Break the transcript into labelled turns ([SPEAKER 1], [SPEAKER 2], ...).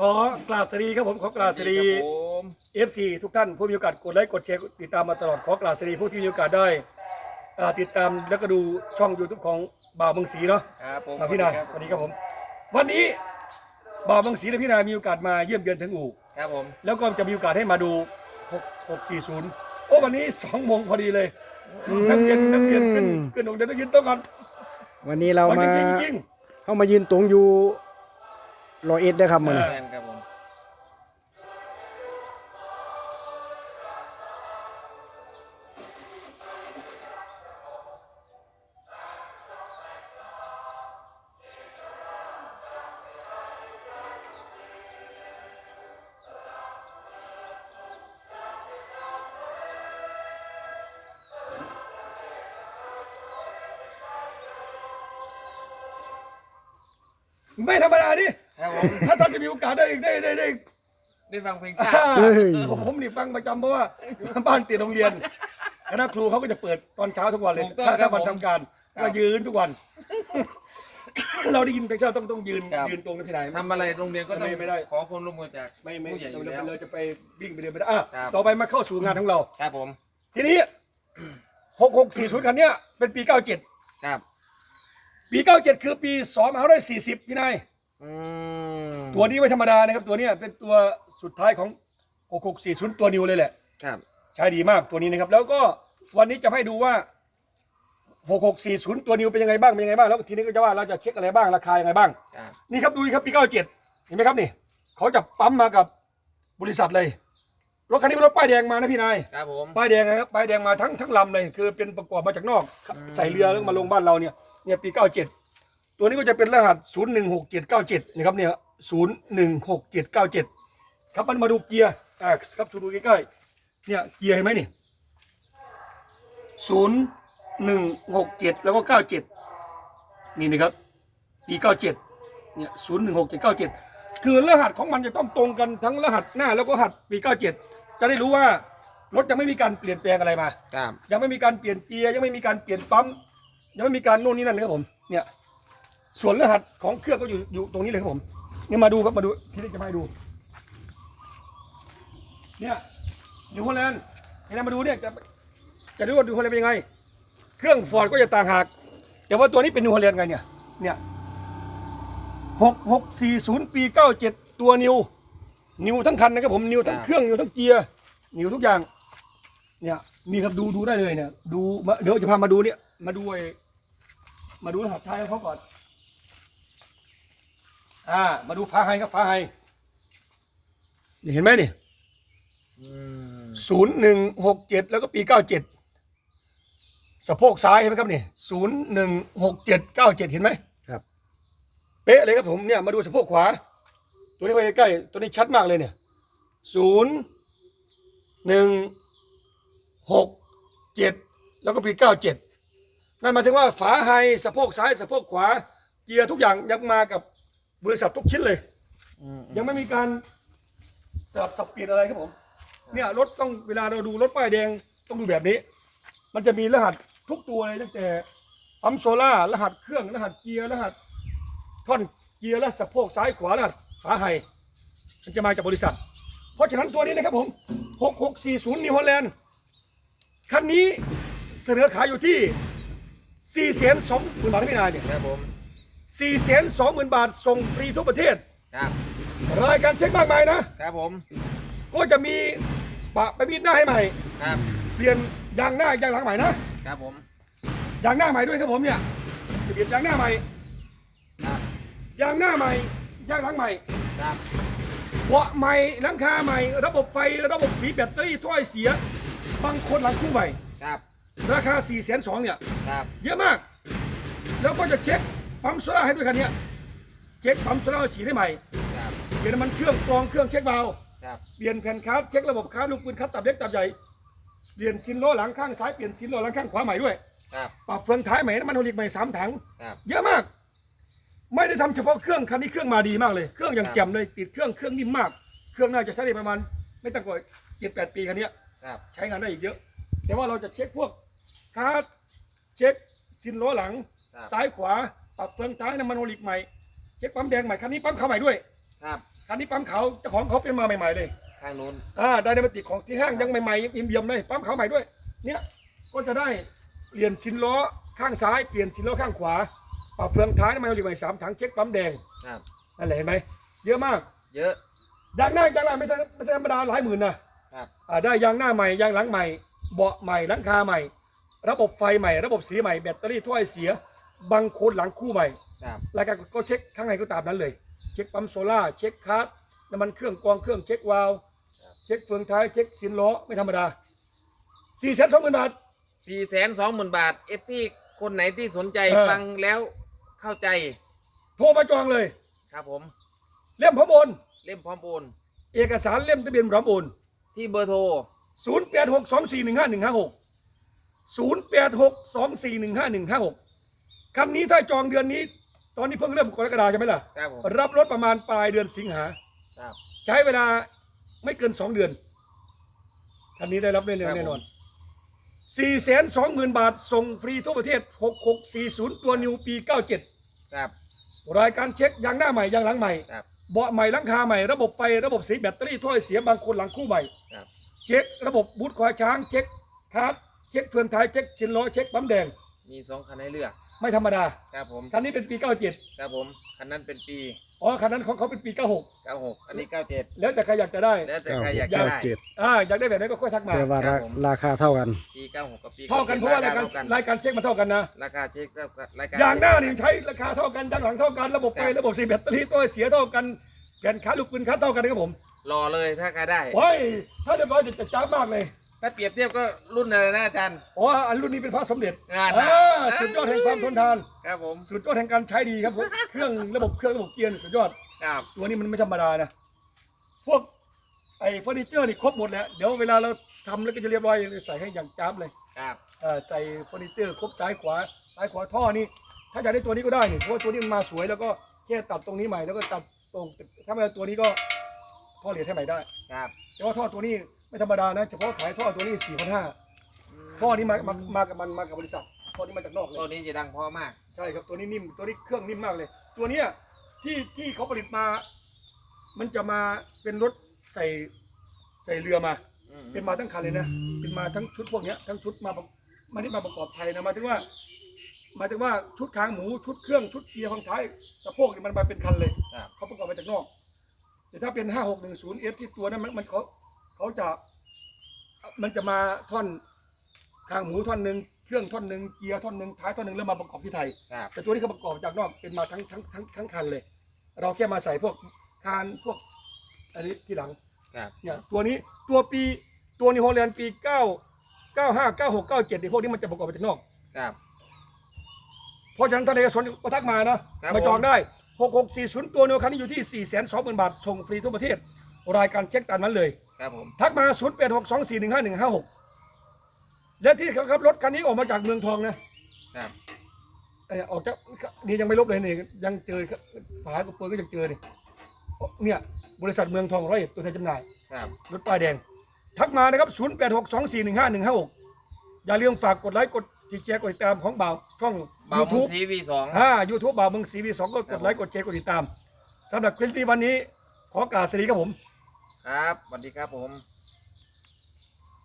[SPEAKER 1] ขอกราบสวัสดีครับผมขอกราบสวัสดี
[SPEAKER 2] ครับผม
[SPEAKER 1] FC ทุกท่านผู้มีโอกาสกดไลค์กดแชร์ติดตามมาตลอดขอกราบสวัสดีผู้ที่มีโอกาสได้อ่าติดตามแล้วก็ดูช่อง YouTube ของบ่าวเมืองศรีเนาะ
[SPEAKER 2] ครับผม
[SPEAKER 1] อ่าพี่นายสวัสดีครับผม วันนี้บ่าวเมืองศรีและพี่นายมีโอกาสมาเยี่ยมเยือนถึงอู่
[SPEAKER 2] ครับผม
[SPEAKER 1] แล้วก็จะมีโอกาสให้มาดู6 640โอ้วันนี้2โมงพอดีเลย
[SPEAKER 3] อืม
[SPEAKER 1] นักเรียนนักเรียนขึ้นขึ้นองค์เดียวต้องยืนโต๊ะก่อน
[SPEAKER 3] วันนี้เรา
[SPEAKER 1] วัน
[SPEAKER 3] มา
[SPEAKER 1] นี้จริง
[SPEAKER 3] เข้ามายืนตรงอยู่ รอเอ็ดนะครับมัน
[SPEAKER 1] เออ
[SPEAKER 2] แมนครับผม
[SPEAKER 1] ไม่ธรรมดาดิ
[SPEAKER 2] ครับผม
[SPEAKER 1] ถ้าท่านจะมีโอกาสได้ได้ได้ได้
[SPEAKER 2] ได้ฟังเพลงชาติ
[SPEAKER 1] อ่า
[SPEAKER 3] เฮ้ย
[SPEAKER 1] ผมผมนี่ฟังประจำเพราะว่าบ้านติดโรงเรียนคณะครูเขาก็จะเปิดตอนเช้าทุกวันเลย
[SPEAKER 2] ถูกต้อง
[SPEAKER 1] ถ้า
[SPEAKER 2] ครั
[SPEAKER 1] ถ้า
[SPEAKER 2] บ
[SPEAKER 1] วัน
[SPEAKER 2] ผม
[SPEAKER 1] ทำการ
[SPEAKER 2] ครับ
[SPEAKER 1] ก็ยืนทุกวัน เราได้ยินเพลงชาติต้องต้องยืน
[SPEAKER 2] ครับ
[SPEAKER 1] ยืนตรงนะพี่นาย
[SPEAKER 2] ทำอะไรโรงเรียนก็ต้อง
[SPEAKER 1] ไม่ไม่ได้
[SPEAKER 2] ขอความร่วมมือจาก
[SPEAKER 1] ไม่ไม่
[SPEAKER 2] ผู้ใหญ่อ
[SPEAKER 1] เรา
[SPEAKER 2] ยู่
[SPEAKER 1] เรา
[SPEAKER 2] แล้ว
[SPEAKER 1] เราจะไปวิ่งไปเดินไม่ได้อะ
[SPEAKER 2] ครับ
[SPEAKER 1] ต่อไปมาเข้าสู่งานของเรา
[SPEAKER 2] ครับผม
[SPEAKER 1] ทีนี้หกหกสี่ศูนย์คันเนี้ยเป็นปีเก้าเจ็ด
[SPEAKER 2] ครับ
[SPEAKER 1] ปีเก้าเจ็ดคือปีสองพันห้าร้อยสี่สิบพี่นาย
[SPEAKER 2] อืม
[SPEAKER 1] ตัวนี้ไม่ธรรมดานะครับ ตัวเนี้ยเป็นตัวสุดท้ายของหกหกสี่ศูนย์ตัวนิวเลยแหละ
[SPEAKER 2] ครับ
[SPEAKER 1] ใช้ดีมากตัวนี้นะครับ แล้วก็วันนี้จะให้ดูว่า6640ตัวนิวเป็นยังไงบ้างเป็นยังไงบ้างแล้วทีนี้ก็จะว่าเราจะเช็คอะไรบ้างราคายังไงบ้าง
[SPEAKER 2] ครับ
[SPEAKER 1] นี่ครับดูนี่ครับปี97เห็นไหมครับนี่เขาจะปั๊มมากับบริษัทเลยรถคันนี้เป็นรถป้ายแดงมานะพี่นาย
[SPEAKER 2] ครับผม
[SPEAKER 1] ป้ายแดงนะครับป้ายแดงมาทั้งทั้งลำเลย คือเป็นประกอบมาจากนอก
[SPEAKER 2] อืม
[SPEAKER 1] ใส่เรือแล้วมาลงบ้านเราเนี่ยเนี่ยปี 97 ตัวนี้ก็จะเป็นรหัส 016797 นะครับเนี่ย016797 ครับมันมาดูเกียร์อ่าครับดูใกล้ๆเนี่ยเกียร์เห็นไหมนี่ศูนย์หนึ่งหกเจ็ดแล้วก็เก้าเจ็ดนี่นะครับปีเก้าเจ็ดเนี่ยศูนย์หนึ่งหกเจ็ดเก้าเจ็ดคือรหัสของมันจะต้องตรงกันทั้งรหัสหน้าแล้วก็รหัสปีเก้าเจ็ดจะได้รู้ว่ารถยังไม่มีการเปลี่ยนแปลงอะไรมา
[SPEAKER 2] ครับ
[SPEAKER 1] ยังไม่มีการเปลี่ยนเกียร์ยังไม่มีการเปลี่ยนปั๊ม ยังไม่มีการโน่นนี่นั่นเลยครับผม เนี่ย ส่วนรหัสของเครื่องก็อยู่อยู่ตรงนี้เลยครับผมเนี่ยมาดูครับมาดูที่นี่จะมาให้ดู เนี่ยนิวฮอลแลนด์เห็นไหมมาดูเนี่ยจะจะดูว่านิวฮอลแลนด์เป็นยังไง เครื่องฟอร์ดก็จะต่างหาก แต่ว่าตัวนี้เป็นนิวฮอลแลนด์ไงเนี่ยเนี่ยหกหกสี่ศูนย์ปีเก้าเจ็ดตัวนิว นิวทั้งคันนะครับผมนิวทั้งเครื่องนิวทั้งเกียร์นิวทุกอย่าง เนี่ยนี่ครับดูดูได้เลยเนี่ยดูมาเดี๋ยวจะพามาดูเนี่ยมาดูไอ้มาดูรหัสท้ายของเขาก่อน อ่า มาดูฟ้าไฮครับฟ้าไฮนี่เห็นไหมนี่
[SPEAKER 2] อืม
[SPEAKER 1] ศูนย์หนึ่งหกเจ็ดแล้วก็ปีเก้าเจ็ดสะโพกซ้ายเห็นไหมครับนี่ศูนย์หนึ่งหกเจ็ดเก้าเจ็ดเห็นไหม
[SPEAKER 3] ครับ
[SPEAKER 1] เป๊ะเลยครับผมเนี่ยมาดูสะโพกขวา ตัวนี้ไปใกล้ๆตัวนี้ชัดมากเลยเนี่ยศูนย์หนึ่งหกเจ็ดแล้วก็ปีเก้าเจ็ดนั่นหมายถึงว่าฝาไฮสะโพกซ้ายสะโพกขวา เกียร์ทุกอย่างยังมากับ บริษัททุกชิ้นเลย
[SPEAKER 2] อืม
[SPEAKER 1] ยังไม่มีการสลับสับเปลี่ยนอะไรครับผม เนี่ยรถต้องเวลาเราดูรถป้ายแดงต้องดูแบบนี้ มันจะมีรหัสทุกตัวเลยตั้งแต่ปั๊มโซล่ารหัสเครื่องรหัสเกียร์รหัสท่อนเกียร์และสะโพกซ้ายขวารหัสฝาไฮมันจะมาจากบริษัท เพราะฉะนั้นตัวนี้นะครับผม6640นิวฮอลแลนด์คันนี้เสนอขายอยู่ที่4 2 0 0 0 0บาทที่พี่นายเนี่ย
[SPEAKER 2] ครับผม
[SPEAKER 1] 4 2 0 0 0 0 บาทส่งฟรีทั่วประเทศ
[SPEAKER 2] ครับ
[SPEAKER 1] รายการเช็คมากมายนะ
[SPEAKER 2] ครับผม
[SPEAKER 1] ก็จะมีปะไปบีดหน้าให้ใหม่
[SPEAKER 2] ครับ
[SPEAKER 1] เปลี่ยนยางหน้ายางหลังใหม่นะ ครับ
[SPEAKER 2] ผม
[SPEAKER 1] ยางหน้าใหม่ด้วยครับผมเนี่ยจะเปลี่ยนยางหน้าใหม่
[SPEAKER 2] ครับ
[SPEAKER 1] ยางหน้าใหม่ ยางหลังใหม่
[SPEAKER 2] ครับ
[SPEAKER 1] เบาะใหม่หลังคาใหม่ ระบบไฟ ระบบสีแบตเตอรี่ถ้อยเสีย บางคนหลังคู่ใหม่
[SPEAKER 2] ครับ
[SPEAKER 1] ราคา4ี่แสนสองเนี่ย
[SPEAKER 2] ครับ
[SPEAKER 1] เยอะมาก แล้วก็จะเช็ค ปั๊มโซล่าให้ด้วยคันเนี้ยเช็คปั๊มโซล่าสีได้ใหม่
[SPEAKER 2] ครับ
[SPEAKER 1] เปลี่ยนน้ำมันเครื่องกรองเครื่องเช็คเบาล์ว
[SPEAKER 2] ครับ
[SPEAKER 1] เปลี่ยนแผ่นคาร์ดเช็คระบบคาร์ดลูกปืนคัดตับเล็กตับใหญ่เปลี่ยนซินล้อหลังข้างซ้ายเปลี่ยนซินล้อหลังข้างขวาใหม่ด้วย
[SPEAKER 2] ครับ
[SPEAKER 1] ปรับเฟืองท้ายใหม่น้ำมันโอลิกใหม่สามถัง
[SPEAKER 2] ครับ
[SPEAKER 1] เยอะมาก ไม่ได้ทำเฉพาะเครื่องคันนี้เครื่องมาดีมากเลย เครื่องอย่าง
[SPEAKER 2] ครับ
[SPEAKER 1] แจ่มเลยติดเครื่องเครื่องนิ่มมาก เครื่องน่าจะใช้ได้ประมาณ ไม่ต่ำกว่าเจ็ดแปดปีคันเนี้ย
[SPEAKER 2] ครับ
[SPEAKER 1] ใช้งานได้อีกเยอะ แต่ว่าเราจะเช็คพวกคาร์ดเช็คซินล้อหลัง
[SPEAKER 2] ครับ
[SPEAKER 1] ซ้ายขวา ปรับเฟืองท้ายน้ำมันโอลิกใหม่ เช็คปั๊มแดงใหม่คันนี้ปั๊มเข้าใหม่ด้วย
[SPEAKER 2] ครับ
[SPEAKER 1] คคันนี้ปั๊มขาวเจ้าของเขาเป็นมาใหม่ๆเลย
[SPEAKER 2] ข้างนู้น
[SPEAKER 1] อ่าไดนามิติกของที่ห้างยังใหม่ๆยังเอี่ยมๆเลยปั๊มขาวใหม่ด้วย เนี่ยก็จะได้เปลี่ยนสินล้อข้างซ้ายเปลี่ยนสินล้อข้างขวา ปรับเฟืองท้ายน้ำมันโอลิกใหม่สามถังเช็คปั๊มแดง
[SPEAKER 2] ครับ
[SPEAKER 1] นั่นแหละเห็นไหมเยอะมาก
[SPEAKER 2] เยอะ
[SPEAKER 1] ยางหน้ายางหลังไม่ธรรมไม่ธรรมดาหลายหมื่นนะครับ อ่าได้ยางหน้าใหม่ยางหลังใหม่เบาะใหม่หลังคาใหม่ ระบบไฟใหม่ ระบบสีใหม่แบตเตอรี่ถ้อยเสีย บางคนหลังคู่ใหม่
[SPEAKER 2] ครับ
[SPEAKER 1] รายการก็เช็คข้างในก็ตามนั้นเลย เช็คปั๊มโซล่าเช็คคาร์ดน้ำมันเครื่องกองเครื่องเช็ควาลวเช็คเฟืองท้ายเช็คสินล้อไม่ธรรมดาสี่แสนสองหมื่นบาท
[SPEAKER 2] สี่แสนสองหมื่นบาทเอฟซีคนไหนที่สนใจฟังแล้วเข้าใจ
[SPEAKER 1] โทรมาจองเลย
[SPEAKER 2] ครับผม
[SPEAKER 1] เล่มพร้อมโอน
[SPEAKER 2] เล่มพร้อมโอน
[SPEAKER 1] เอกสารเล่มทะเบียนพร้อมโอน
[SPEAKER 2] ที่เบอร์โทร
[SPEAKER 1] 0 8 6 2 4 1 5 1 5 6 0 8 6 2 4 1 5 1 5 6 คันนี้ถ้าจองเดือนนี้ ตอนนี้เพิ่งเริ่มกรกฎาใช่ไหมล่ะ
[SPEAKER 2] ครับผม
[SPEAKER 1] รับรถประมาณปลายเดือนสิงหา
[SPEAKER 2] ครับ
[SPEAKER 1] ใช้เวลาไม่เกินสองเดือน คันนี้ได้รับแน่นอนแน่นอนสี่แสนสองหมื่นบาท ส่งฟรีทั่วประเทศหกหกสี่ศูนย์ตัวนิวปีเก้าเจ็ด
[SPEAKER 2] ครับ
[SPEAKER 1] รายการเช็คยางหน้าใหม่ยางหลังใหม่
[SPEAKER 2] ครับ
[SPEAKER 1] เบาะใหม่หลังคาใหม่ระบบไฟระบบสีแบตเตอรี่ถ้อยเสียบางคนหลังคู่ใหม่
[SPEAKER 2] ครับ
[SPEAKER 1] เช็คระบบบูทคอยช้าง เช็คคาร์ดเช็คเฟืองท้ายเช็คชิ้นล้อเช็คปั๊มแดง
[SPEAKER 2] มีสองคันให้เลือก
[SPEAKER 1] ไม่ธรรมดา
[SPEAKER 2] ครับผม
[SPEAKER 1] คันนี้เป็นปี 97
[SPEAKER 2] ครับผมคันนั้นเป็นปี
[SPEAKER 1] อ๋อคันนั้นของเขาเป็นปี
[SPEAKER 2] 96อันนี้ 97
[SPEAKER 1] 96แล้วแต่ใครอยากจะได้
[SPEAKER 2] แล้วแต่
[SPEAKER 3] เก้า
[SPEAKER 2] ใคร
[SPEAKER 3] ห
[SPEAKER 2] อยาก
[SPEAKER 3] ก
[SPEAKER 2] จะ
[SPEAKER 3] เก้า
[SPEAKER 2] ได้
[SPEAKER 3] เจ็ด
[SPEAKER 1] อ่าอยากได้แบบไหนก็ค่อยทักมา
[SPEAKER 3] แต่ว่า
[SPEAKER 2] ครั
[SPEAKER 3] รา
[SPEAKER 2] บผม
[SPEAKER 3] ราคาเท่ากัน
[SPEAKER 2] ปี 96 กับปี
[SPEAKER 1] เท่ากันเพราะว่ารายการ
[SPEAKER 2] เท่กัน
[SPEAKER 1] รายการเช็คมันเท่ากันนะ
[SPEAKER 2] ราคาเช็คกับรายการ
[SPEAKER 1] อย่างหน้านี่ใช้ราคาเท่ากันด้านหลังเท่ากัน ระบบไฟระบบสีแบตเตอรี่ตัวเสียเท่ากันแผ่นขาลูกปืนคัดเท่ากันนะครับผม
[SPEAKER 2] รอเลยถ้าใครได้
[SPEAKER 1] โอ้ยถ้าเรียบร้อยจะจะจ้าบมากเลย
[SPEAKER 2] ถ้าเปรียบเทียบก็รุ่นอะไรนะอาจารย์
[SPEAKER 1] อ๋ออันรุ่นนี้เป็นพระสมเด็จ
[SPEAKER 2] งาน
[SPEAKER 1] อ่าสุดยอดแห่งความทนทาน
[SPEAKER 2] ครับผม
[SPEAKER 1] สุดยอดแห่งการใช้ดีครับผมเครื่องระบบเครื่องระบบเกียร์นี่สุดยอด
[SPEAKER 2] ครับ
[SPEAKER 1] ตัวนี้มันไม่ธรรมดานะ พวกไอ้เฟอร์นิเจอร์นี่ครบหมดแล้ว เดี๋ยวเวลาเราทำแล้วก็จะเรียบร้อยใส่ให้อย่างจ้าบเลย
[SPEAKER 2] ครับ
[SPEAKER 1] เอ่อใส่เฟอร์นิเจอร์ครบซ้ายขวาซ้ายขวาท่อนี่ ถ้าอยากได้ตัวนี้ก็ได้นี่เพราะว่าตัวนี้มันมาสวยแล้วก็แค่ตัดตรงนี้ใหม่แล้วก็ตัดตรง ถ้าไม่เอาตัวนี้ก็ ท่อเหรียญให้ใหม่ได้
[SPEAKER 2] ครับ
[SPEAKER 1] แต่ว่าท่อตัวนี้ไม่ธรรมดานะเฉพาะขายท่อตัวนี้สี่พันห้าท่อนี้มามามากับมันมากับบริษัทท่อนี้มาจากนอกเลย
[SPEAKER 2] ตัวนี้จะดังเพราะมาก
[SPEAKER 1] ใช่ครับตัวนี้นิ่มตัวนี้เครื่องนิ่มมากเลย ตัวเนี้ยที่ที่เขาผลิตมา มันจะมาเป็นรถใส่ใส่เรือมา
[SPEAKER 2] อืม
[SPEAKER 1] เป็นมาทั้งคันเลยนะเป็นมาทั้งชุดพวกเนี้ยทั้งชุดมาประไมาที่มาประกอบไทยนะหมายถึงว่าหมายถึงว่าชุดคางหมูชุดเครื่องชุดเกียร์ของท้ายสะโพกนี่มันมาเป็นคันเลย
[SPEAKER 2] ครับ
[SPEAKER 1] เขาประกอบมาจากนอกแต่ ถ้าเป็น5610 F ที่ตัวนั้นมันมันเขาเขาจะมันจะมาท่อนคางหมูท่อนหนึ่งเครื่องท่อนหนึ่งเกียร์ท่อนหนึ่งท้ายท่อนหนึ่งแล้วมาประกอบที่ไทย
[SPEAKER 2] ครับ
[SPEAKER 1] แต่ตัวนี้เขาประกอบจากนอกเป็นมาทั้งทั้งทั้งทั้งคันเลย เราแค่มาใส่พวกคานพวกอันนี้ที่หลัง
[SPEAKER 2] ครับ
[SPEAKER 1] เนี่ยตัวนี้ตัวปีตัวนิโฮแลนด์ปี9 95 96 97เนี่ยพวกนี้มันจะประกอบมาจากนอก
[SPEAKER 2] ครับ
[SPEAKER 1] เพราะฉะนั้นท่านใดสนก็ทักมานะครับมาจองได้ 6640 ตัวนิโอคันนี้อยู่ที่ 4 2 0 0 0 0 บาท ส่งฟรีทั่วประเทศ รายการเช็คตามนั้นเลย
[SPEAKER 2] ครับผม
[SPEAKER 1] ทักมา 0862415156 และที่เขาขับรถคันนี้ออกมาจากเมืองทองนะครับ เอ่อออกจากนี่ยังไม่ลบเลยนี่ยังเจอฝากระโปรงก็ยังเจอนี่เนี่ยบริษัทเมืองทองร้อยเอ็ดตัวแทนจำหน่าย
[SPEAKER 2] ครับ
[SPEAKER 1] รถป้ายแดง ทักมานะครับ 0862415156 อย่าลืมฝากกดไลค์กด ติดแชร์กดติดตามของบ่าวช่อง
[SPEAKER 2] บ่าวมุง
[SPEAKER 1] YouTube
[SPEAKER 2] สีวีสอง
[SPEAKER 1] อ่า YouTube บ่าวเมืองสีวีสองก็กดไลค์กดแชร์กดติดตามสำหรับคลิปนี้วันนี้ ขอกล่าวสวัสดีครับผม
[SPEAKER 2] ครับสวัสดีครับผม